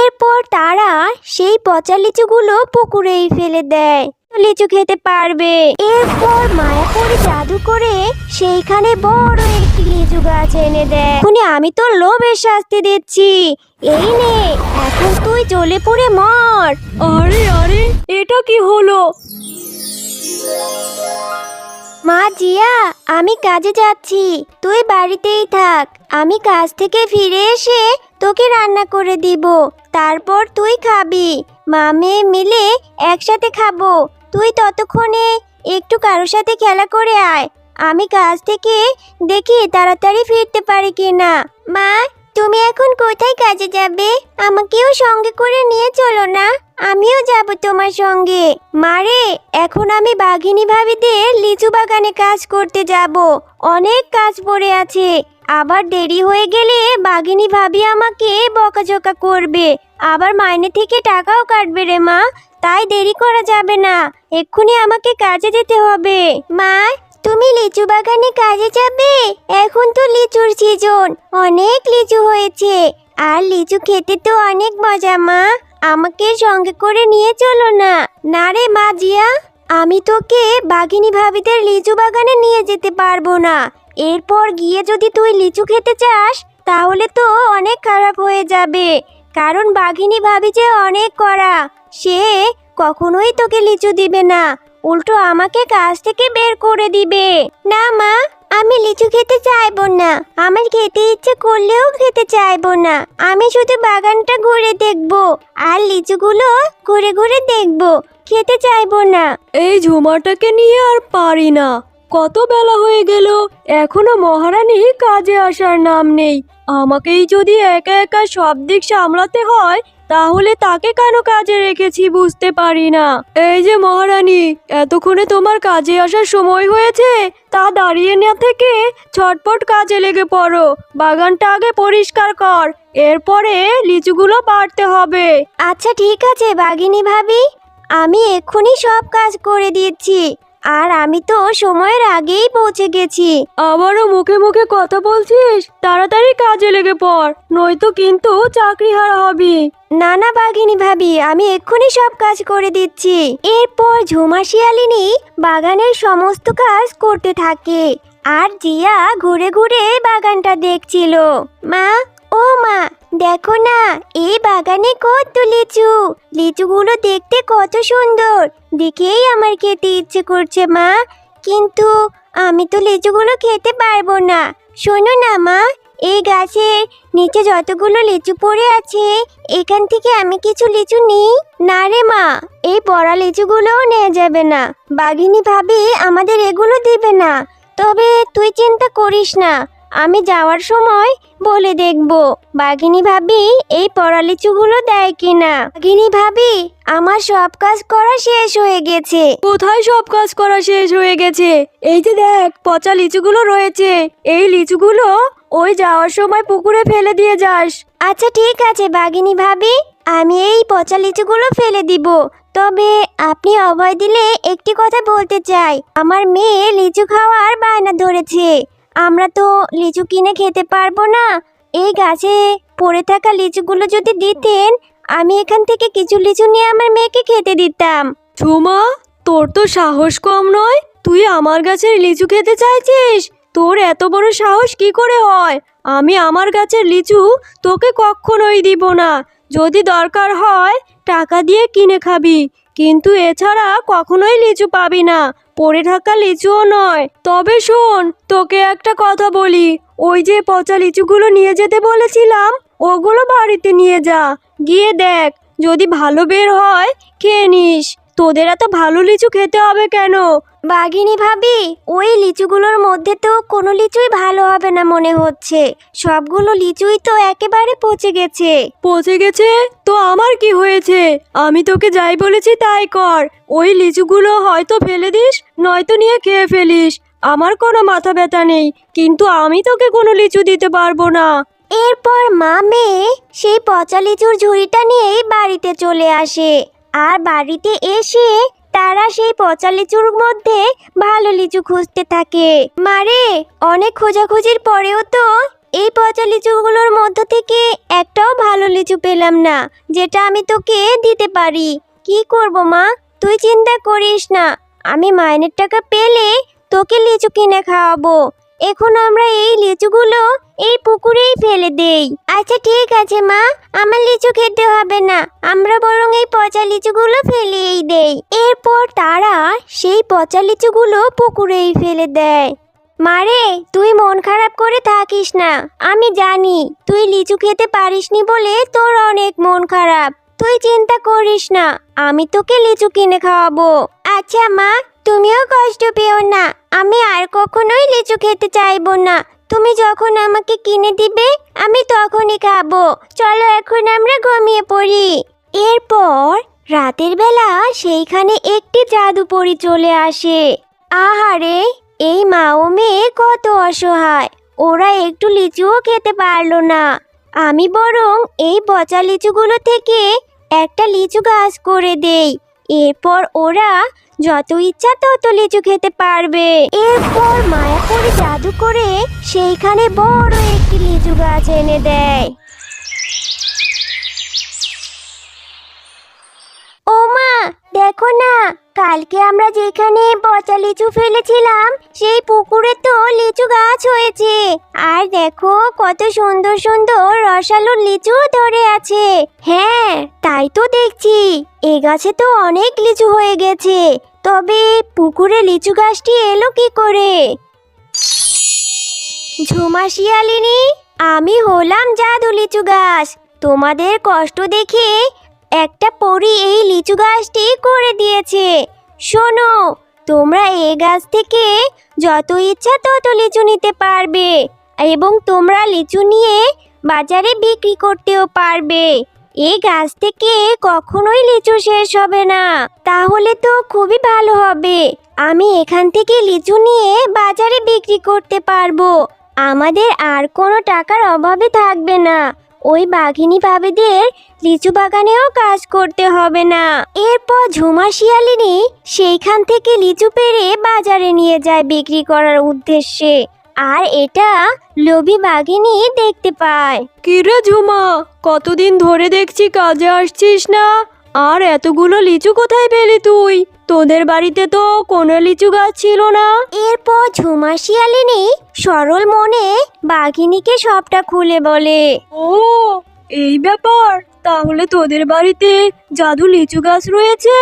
এরপর তারা সেই পচা লিচুগুলো পুকুরেই ফেলে দেয়। লিচু খেতে পারবে। এরপর মায়াপুরি জাদু করে সেইখানে বড় একটি লিচু গাছ এনে দেয়। এখনই আমি তো লোভের শাস্তি দিচ্ছি। এই নে, এখন তুই জ্বলে পড়ে মর। আরে আরে, এটা কি হলো? মা জিয়া, আমি কাজে যাচ্ছি। তুই বাড়িতেই থাক। আমি কাজ থেকে ফিরে এসে তোকে রান্না করে দিব। তারপর তুই খাবি। মা মেয়ে মিলে একসাথে খাব। তুই ততক্ষণে একটু কারোর সাথে খেলা করে আয়। আমি কাজ থেকে দেখি তাড়াতাড়ি ফিরতে পারি কিনা। মা, তুমি এখন কোথায় কাজে যাবে? আমাকেও সঙ্গে করে নিয়ে চলো না। আমিও যাব তোমার সঙ্গে। মারে এখন আমি বাঘিনী ভাবিদের লিচু বাগানে কাজ করতে যাব। অনেক কাজ পড়ে আছে। আবার দেরি হয়ে গেলে বাঘিনী ভাবি আমাকে বকাঝকা করবে। আবার মাইনে থেকে টাকাও কাটবে রে মা। তাই দেরি করা যাবে না। এক্ষুনি আমাকে কাজে যেতে হবে। মা, তুমি লিচু বাগানে কাজে যাবে? এখন তো লিচুর সিজন অনেক লিচু হয়েছে। আর লিচু খেতে তো অনেক মজা, মা। আমাকে সঙ্গে করে নিয়ে চলো না। না রে মা জিয়া, আমি তোকে বাঘিনী ভাবিদের লিচু বাগানে নিয়ে যেতে পারব না। এরপর গিয়ে যদি তুই লিচু খেতে চাস, তাহলে তো অনেক খারাপ হয়ে যাবে। কারণ বাঘিনী ভাবি যে অনেক করা সে কখনোই তোকে লিচু দিবে না। উল্টো আমাকে কাজ থেকে বের করে দিবে। না মা, আমি লিচু খেতে চাইব না। আমার খেতে ইচ্ছে করলেও খেতে চাইব না। আমি শুধু বাগানটা ঘুরে দেখব আর লিচুগুলো ঘুরে ঘুরে দেখব। খেতে চাইব না। এই ঝুমাটাকে নিয়ে আর পারি না। কত বেলা হয়ে গেল, এখনও মহারানী কাজে আসার নাম নেই। আমাকেই যদি একা একা সব দিক সামলাতে হয়, তাহলে তাকে কেন কাজে রেখেছি বুঝতে পারি না। এই যে মহারানী, এতক্ষণে তোমার কাজে আসার সময় হয়েছে, তা দাঁড়িয়ে না থেকে ছটপট কাজে লেগে পড়ো। বাগানটা আগে পরিষ্কার কর, এরপরে লিচুগুলো বাড়তে হবে। আচ্ছা ঠিক আছে বাঘিনী ভাবি। আমি এক্ষুনি সব কাজ করে দিচ্ছি। আর আমি তো সময়ের আগেই পৌঁছে গেছি। আবারও মুখে মুখে কথা বলছিস? তাড়াতাড়ি কাজে লেগে পড় নয়তো কিন্তু চাকরি হারা হবি। না না বাঘিনী ভাবি আমি এক্ষুনি সব কাজ করে দিচ্ছি। এরপর ঝুমা শিয়ালিনী বাগানের সমস্ত কাজ করতে থাকে। আর জিয়া ঘুরে ঘুরে বাগানটা দেখছিল। মা ও মা দেখো না, এই বাগানে কত লিচু। লিচুগুলো দেখতে কত সুন্দর। দেখেই আমার খেতে ইচ্ছে করছে, মা। কিন্তু আমি তো লিচুগুলো খেতে পারব না। শোনো না, মা, এই গাছের নিচে যতগুলো লিচু পড়ে আছে, এখান থেকে আমি কিছু লিচু নিই। না রে, মা, এই পড়া লিচুগুলোও নেওয়া যাবে না। বাঘিনী ভাবি আমাদের এগুলো দিবে না। তবে তুই চিন্তা করিস না। আমি যাওয়ার সময় বলে দেখব। বাঘিনী ভাবি এই পড়া লিচুগুলো দেয় কিনা? বাঘিনী ভাবি আমার সব কাজ করা শেষ হয়ে গেছে। কোথায় সব কাজ করা শেষ হয়ে গেছে? এই যে দেখ পচা লিচুগুলো রয়েছে। এই লিচুগুলো ওই যাওয়ার সময় পুকুরে ফেলে দিয়ে যাস। আচ্ছা ঠিক আছে বাঘিনী ভাবি। আমি এই পচা লিচুগুলো ফেলে দিব। তবে আপনি অভয় দিলে একটি কথা বলতে চাই। আমার মেয়ে লিচু খাওয়ার বায়না ধরেছে। আমরা তো লিচু কিনে খেতে পারব না। এই গাছে পড়ে থাকা লিচুগুলো যদি দিতেন, আমি এখান থেকে কিছু লিচু নিয়ে আমার মেয়েকে খেতে দিতাম। ঝুমা, তোর তো সাহস কম নয়। তুই আমার গাছের লিচু খেতে চাইছিস? তোর এত বড় সাহস কি করে হয়? আমি আমার গাছের লিচু তোকে কখনোই দিব না। যদি দরকার হয়, টাকা দিয়ে কিনে খাবি। কিন্তু এছাড়া কখনোই লিচু পাবি না। পড়ে থাকা লিচুও নয়। তবে শোন, তোকে একটা কথা বলি। ওই যে পচা লিচুগুলো নিয়ে যেতে বলেছিলাম, ওগুলো বাড়িতে নিয়ে যা। গিয়ে দেখ, যদি ভালো বের হয়, খেয়ে নিস। তোদের এত ভালো লিচু খেতে হবে কেন? বাঘিনী ভাবি ওই লিচুগুলোর মধ্যে তো কোনো লিচুই ভালো হবে না মনে হচ্ছে। সবগুলো লিচুই তো একেবারে পচে গেছে। পচে গেছে? তো আমার কি হয়েছে? আমি তোকে যাই বলেছি তাই কর। ওই লিচুগুলো হয়তো ফেলে দিস নয়তো নিয়ে খেয়ে ফেলিস। আমার কোনো মাথা ব্যথা নেই কিন্তু আমি তোকে কোনো লিচু দিতে পারব না। এরপর মা মেয়ে সেই পচা লিচুর ঝুড়িটা নিয়েই বাড়িতে চলে আসে। আর বাড়িতে এসে তারা সেই পচা লিচুর মধ্যে ভালো লিচু খুঁজতে থাকে। মারে অনেক খোঁজাখুঁজির পরেও তো এই পচা লিচুগুলোর মধ্য থেকে একটাও ভালো লিচু পেলাম না, যেটা আমি তোকে দিতে পারি। কি করব মা? তুই চিন্তা করিস না। আমি মাইনের টাকা পেলে তোকে লিচু কিনে খাওয়াবো। এখন আমরা এই লিচুগুলো এই পুকুরেই ফেলে দেই। আচ্ছা ঠিক আছে, মা। আমার লিচু খেতে হবে না। আমরা বরং এই পচা লিচুগুলো ফেলেই দেই। এরপর তারা সেই পচা লিচুগুলো পুকুরেই ফেলে দেয়। মারে তুই মন খারাপ করে থাকিস না। আমি জানি তুই লিচু খেতে পারিসনি বলে তোর অনেক মন খারাপ। তুই চিন্তা করিস না, আমি তোকে লিচু কিনে খাওয়াবো। আচ্ছা মা, তুমিও কষ্ট পেও না। আমি কখনোই লিচু খেতে চাইব না। তুমি যখন আমাকে কিনে দিবে, আমি তখনই খাব। চলো এখন আমরা ঘুমিয়ে পড়ি। এরপর রাতের বেলা সেইখানে একটি জাদু পরি চলে আসে। আহারে, এই মা ও মেয়ে কত অসহায়। ওরা একটু লিচুও খেতে পারল না। আমি বরং এই পচা লিচুগুলো থেকে একটা লিচু গাছ করে দেই। এরপর ওরা যত ইচ্ছা তত লিচু খেতে পারবে। এরপর মায়াপুরি জাদু করে সেইখানে বড় একটি লিচু গাছ এনে দেয়। ও মা দেখো না কালকে আমরা যেখানে পচা লিচু ফেলেছিলাম, সেই পুকুরে তো লিচু গাছ হয়েছে। আর দেখো কত সুন্দর সুন্দর রসালো লিচু ধরে আছে। হ্যাঁ তাই তো দেখছি। এ গাছে তো অনেক লিচু হয়ে গেছে। তবে পুকুরে লিচু গাছটি এলো কি করে? ঝুমা শিয়ালিনী, আমি হলাম জাদু লিচু গাছ। তোমাদের কষ্ট দেখে একটা পরি এই লিচু গাছটি করে দিয়েছে। শোনো, তোমরা এই গাছ থেকে যত ইচ্ছা তত লিচু নিতে পারবে এবং তোমরা লিচু নিয়ে বাজারে বিক্রি করতেও পারবে। এই গাছ থেকে কখনোই লিচু শেষ হবে না। তাহলে তো খুবই ভালো হবে। আমি এখান থেকে লিচু নিয়ে বাজারে বিক্রি করতে পারব। আমাদের আর কোনো টাকার অভাবে থাকবে না। ওই বাঘিনী ভাবিদের লিচু বাগানেও কাজ করতে হবে না। এরপর ঝুমা শিয়ালিনী সেইখান থেকে লিচু পেরে বাজারে নিয়ে যায় বিক্রি করার উদ্দেশ্যে। আর এটা লোভী বাঘিনী দেখতে পায়। কিরে ঝুমা, কতদিন ধরে দেখছি কাজে আসছিস না? আর এতগুলো লিচু কোথায় পেলি তুই? তোদের বাড়িতে তো কোনো লিচু গাছ ছিল না। এরপর ঝুমা শিয়ালিনী সরল মনে বাঘিনীকে সবটা খুলে বলে ও এই ব্যাপার? তাহলে তোদের বাড়িতে জাদু লিচু গাছ রয়েছে?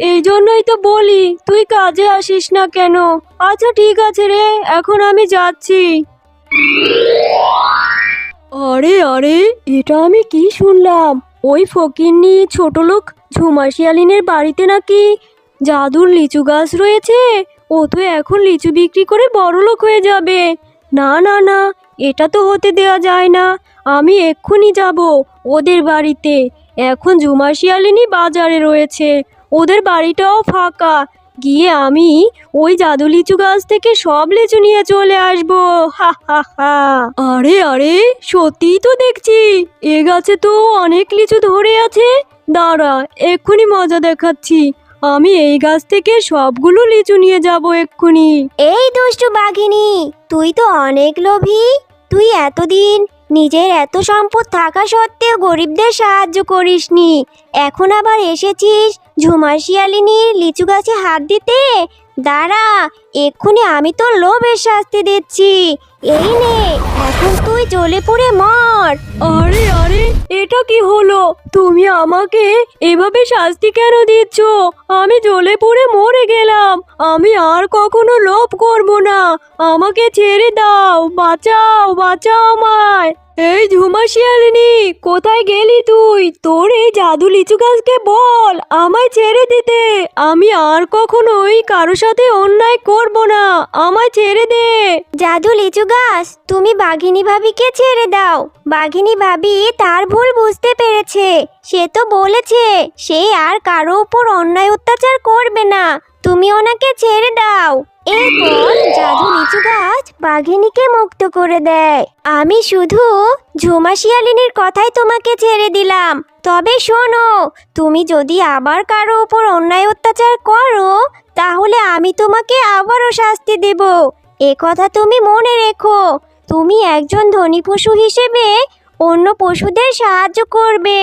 এই জন্যই তো বলি তুই কাজে আসিস না কেন? আচ্ছা ঠিক আছে রে এখন আমি যাচ্ছি। আরে আরে এটা আমি কি শুনলাম? ওই ফকিন্নি ছোট লোক ঝুমা শিয়ালিনের বাড়িতে নাকি জাদুর লিচু গাছ রয়েছে। ও তো এখন লিচু বিক্রি করে বড় লোক হয়ে যাবে। না না না, এটা তো হতে দেওয়া যায় না। আমি এক্ষুনি যাব ওদের বাড়িতে। এখন ঝুমা শিয়ালিনী বাজারে রয়েছে। ওদের বাড়িটাও ফাঁকা। গিয়ে আমি ওই জাদু লিচু গাছ থেকে সব লিচু নিয়ে চলে আসব। হা হা হা। আরে আরে, সত্যিই তো দেখছি। এ গাছে তো অনেক লিচু ধরে আছে। দাঁড়া, এক্ষুনি মজা দেখাচ্ছি। আমি এই গাছ থেকে সবগুলো লিচু নিয়ে যাব এক্ষুনি। এই দুষ্টু বাঘিনী, তুই তো অনেক লোভী। তুই এতদিন নিজের এত সম্পদ থাকা সত্ত্বেও গরিবদের সাহায্য করিসনি। এখন আবার এসেছিস ঝুমার শিয়ালিনীর লিচু গাছে হাত দিতে? দাঁড়া এক্ষুনি আমি তোর লোভের শাস্তি দিচ্ছি। এই নে, এখন তুই জ্বলে পুড়ে মর। আরে আরে, এটা কি হলো? তুমি আমাকে এভাবে শাস্তি কেন দিচ্ছ? আমি জ্বলে পুড়ে মরে গেলাম। আমি আর কখনো লোভ করব না। আমাকে ছেড়ে দাও, বাঁচাও বাঁচাও আমায়। এই ঝুমা শিয়ালিনী, কোথায় গেলি তুই? তোর এই জাদু লিচু গাছকে বল, আমায় ছেড়ে দিতে। আমি আর কখনোই কারও সাথে অন্যায় করব না, আমায় ছেড়ে দে। জাদু লিচু গাছ, তুমি বাঘিনী ভাবিকে ছেড়ে দাও। বাঘিনী ভাবি তার ভুল বুঝতে পেরেছে। সে তো বলেছে, সে আর কারও উপর অন্যায় অত্যাচার করবে না। তুমি ওনাকে ছেড়ে দাও। এরপর জাদু লিচু গাছ বাঘিনীকে মুক্ত করে দেয়। আমি শুধু ঝুমা শিয়ালিনীর কথাই তোমাকে ছেড়ে দিলাম। তবে শোনো, তুমি যদি আবার কারও উপর অন্যায় অত্যাচার করো, তাহলে আমি তোমাকে আবারও শাস্তি দেব। এ কথা তুমি মনে রেখো, তুমি একজন ধনী পশু হিসেবে অন্য পশুদের সাহায্য করবে।